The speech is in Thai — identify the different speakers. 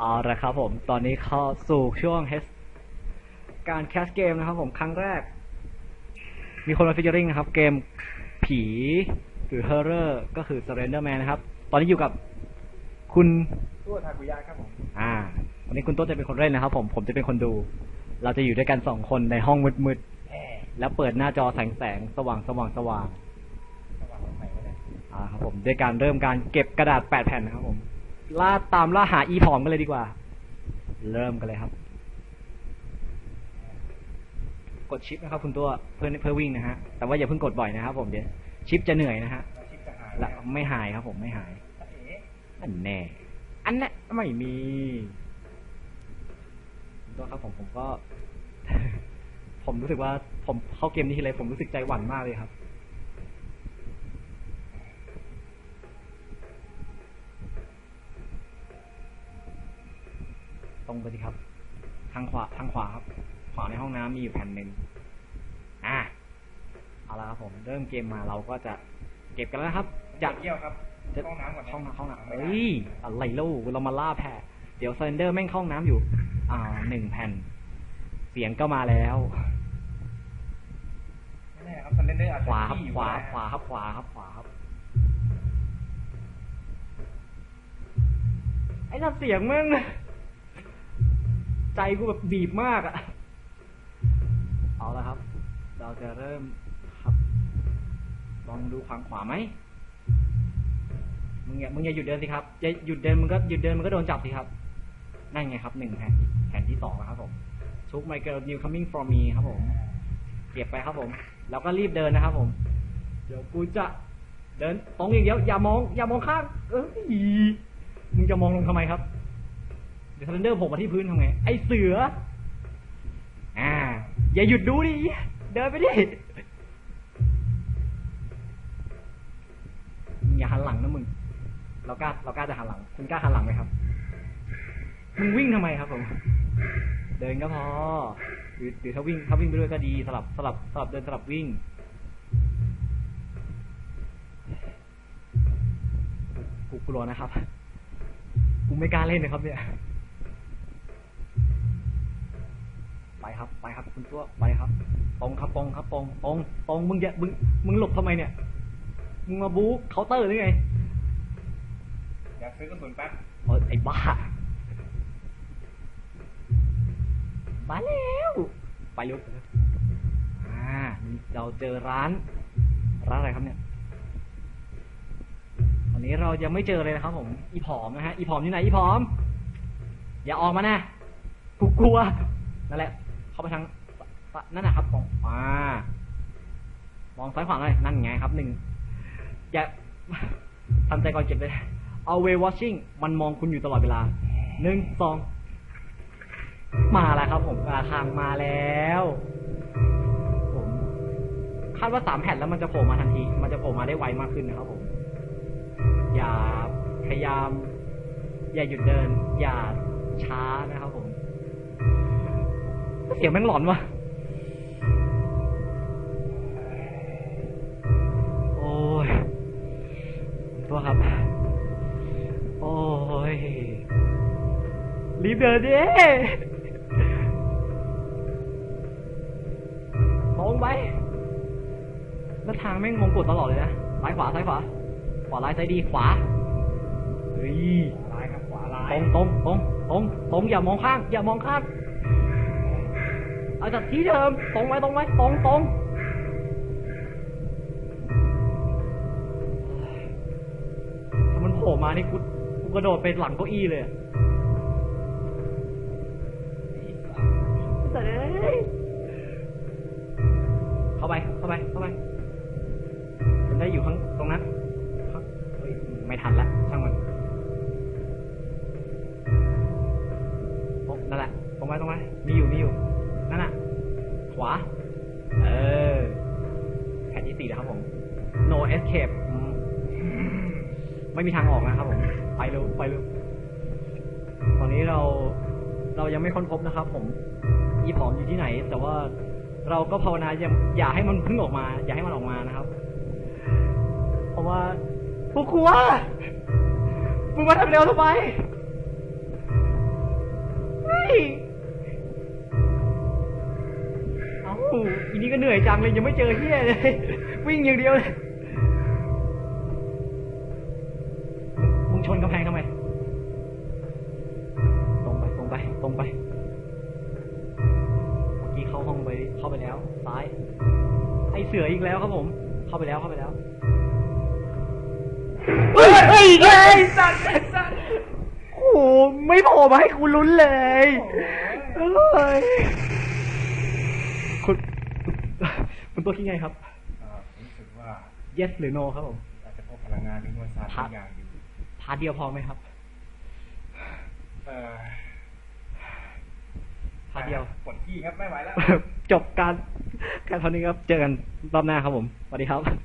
Speaker 1: เอาละครับผม ตอนนี้เข้าสู่ช่วง H การแคสเกมนะครับผมครั้งแรก มีคนมาฟิชเจอริงนะครับ เกมผีหรือ Horror ก็คือ Surrender Man นะครับ ตอนนี้อยู่กับคุณ
Speaker 2: ตัวทากุยะครับผม
Speaker 1: อ่า วันนี้คุณโต๊ะจะเป็นคนเล่นนะครับผม ผมจะเป็นคนดู เราจะอยู่ด้วยกันสองคนในห้องมืด
Speaker 2: แหม
Speaker 1: ๆแล้วเปิดหน้าจอแสงแสงๆสว่างสว่างสว่าง
Speaker 2: ระหว่างรถไฟก็ได้
Speaker 1: อ่าครับผม ด้วยการเริ่มการเก็บกระดาษแปดแผ่นนะครับผม ล่าตามล่าหาอีผอมกันเลยดีกว่า เริ่มกันเลยครับ กดชิปนะครับ คุณตัวเพื่อเพื่อวิ่งนะฮะ แต่ว่าอย่าเพิ่งกดบ่อยนะครับ ผมเดี๋ยวชิปจะเหนื่อยนะฮะ
Speaker 2: แล้วชิปจะ
Speaker 1: ไม่หายครับ ผมไม่หาย
Speaker 2: อั
Speaker 1: นแน่ อันนั้นไม่มีคุณตัวครับ ผมผมก็ ผมรู้สึกว่า ผมเข้าเกมนี้ทีไรผมรู้สึกใจหวั่นมากเลยครับ ตรงไปสิครับ ทางขวาทางขวาครับ ขวาในห้องน้ำมีอยู่แผ่นหนึ่งอะเอาละครับผม เริ่มเกมมาเราก็จะเก็บกันแล้วครับ
Speaker 2: จะ
Speaker 1: จะ
Speaker 2: เยี่ยวครับ
Speaker 1: จะ
Speaker 2: ห้องน้ำก่อน
Speaker 1: ห้องน้ำห้องน้ำ
Speaker 2: ไม่ได้
Speaker 1: เฮ้ยอะไรเล่าเรามาล่าแพะเดี๋ยวเซนเดอร์แม่งเข้าห้องน้ำอยู่ อ่าหนึ่งแผ่น เสียงก็มาแล้ว
Speaker 2: ไม่แน่ครับซันเลนเดอร์อาจ
Speaker 1: ข
Speaker 2: จะ
Speaker 1: วาครับ
Speaker 2: ขี้อยู่
Speaker 1: ขวา
Speaker 2: ก็ได้
Speaker 1: ขวาครับขวาครับขวาครับไอ้นั่นเสียงมึง ใจกูแบบบีบมากอะเอาละครับ เราจะเริ่มครับ ลองดูฝั่งขวาไหมมึงอย่ามึงอย่าหยุดเดินสิครับอย่าหยุดเดินมึงก็หยุดเดินมึงก็โดนจับสิครับ นั่นไงครับหนึ่งแผ่นแผ่นที่สองนะครับผมชุกไมเคิลนิว coming from me ครับผมเก็บไปครับผม แล้วก็รีบเดินนะครับผม เดี๋ยวกูจะเดินตรงอย่างเดียวอย่ามอง อย่ามองข้าง เอ้ยมึงจะมองลงทำไมครับ เดี๋ยวทันเดอร์ผมมาที่พื้นทำไง ไอเสือ อ่า อย่าหยุดดูดิ เดินไปดิ อย่าหันหลังนะมึง เรากล้า เรากล้าจะหันหลัง คุณกล้าหันหลังไหมครับ มึงวิ่งทำไมครับผม เดินก็พอ หรือหรือถ้าวิ่ง ถ้าวิ่งไปด้วยก็ดี สลับ สลับ สลับเดินสลับวิ่งกูกลัวนะครับ กูไม่กล้าเล่นนะครับเนี่ย ครับ ไปครับ คุณตัวไปครับตรงครับตรงครับตรงตรงตรงมึงอย่ามึงมึงหลบทำไมเนี่ยมึงมาบู๊เคาน์เตอร์หรือไง
Speaker 2: อยากซื้อกระสุนแป๊บ
Speaker 1: เออไอ้บ้ามาแล้วไปเร็วอ่าเราเจอร้าน ร้านอะไรครับเนี่ยวันนี้เรายังไม่เจอเลยนะครับ ผม อีผอมนะฮะอีผอมอยู่ไหนอีผอม อย่าออกมานะกูกลัวนั่นแหละ เข้าไปทางนั่นนะครับของอ่ามองซ้ายขวาหน่อยนั่นไงครับหนึ่งอย่าทำใจก่อนเก็บเลย always watching มันมองคุณอยู่ตลอดเวลาหนึ่งสองมาแล้วครับ ผมปลาทางมาแล้ว ผมคาดว่าสามแผ่นแล้วมันจะโผล่มาทันที มันจะโผล่มาได้ไวมากขึ้นนะครับ ผม อย่าพยายาม อย่าหยุดเดิน อย่าช้านะครับ ผม เสียงแม่งหลอนวะโอ้ยตัวครับ โอ้ยรีบเดินดิตรงไปแล้วทางแม่งมงกุฎตลอดเลยนะซ้ายขวาซ้ายขวา ขวาร้ายซ้ายดีขวาเฮ้ย
Speaker 2: ขวาร้ายครับขวาร้า
Speaker 1: ต
Speaker 2: ย
Speaker 1: รงตรงตรงตรงตรงอย่ามองข้าง อย่ามองข้างเอา จากที่เดิมตรงไปตรงไปตรงตรงถ้ามันโผล่มานี่กูกูกระโดดไปหลังเก้าอี้เลยอะแต่เอ้ยเข้าไปเข้าไปเข้าไปมันได้อยู่ข้างตรงนั้นครับเฮ้ยไม่ทันละช่างมันโอ้นั่นแหละตรงไปตรงไป สเคปไม่มีทางออกนะครับผม ไปเร็วไปเร็วตอนนี้เราเรายังไม่ค้นพบนะครับ ผมอีผอมอยู่ที่ไหน แต่ว่าเราก็ภาวนาอย่าอย่าให้มันพึ่งออกมา อย่าให้มันออกมานะครับ เพราะว่าพวกกูวามึงมาทำเร็วทำไมเอาอีนี้ก็เหนื่อยจังเลยยังไม่เจอเฮียเลยวิ่งอย่างเดียวเลย ชนกำแพงทำไม ตรงไปตรงไป ตรงไป เมื่อกี้เข้าห้องไปเข้าไปแล้ว ซ้าย ไอเสืออีกแล้วครับผม เข้าไปแล้วเข้าไปแล้ว เฮ้ยเฮ้ยไง
Speaker 2: สัตว์ไอสัตว์
Speaker 1: โอ้โหไม่โผล่มาให้กูลุ้นเลยเอ้ยคุณคุณตัวคิดไงครับ
Speaker 2: อ่าผมรู้สึกว่า
Speaker 1: yes หรือ no ครับผม
Speaker 2: อาจจะพบพลังงานหรือมวลสารบางอย่างอยู่
Speaker 1: พาร์ทเดียวพอไหมครับ
Speaker 2: เออ
Speaker 1: พาร์ทเดียว
Speaker 2: ปวดที่ครับไม่ไหวแล้ว
Speaker 1: จบการการเท่านี้ครับ เจอกันรอบหน้าครับผมสวัสดีครับ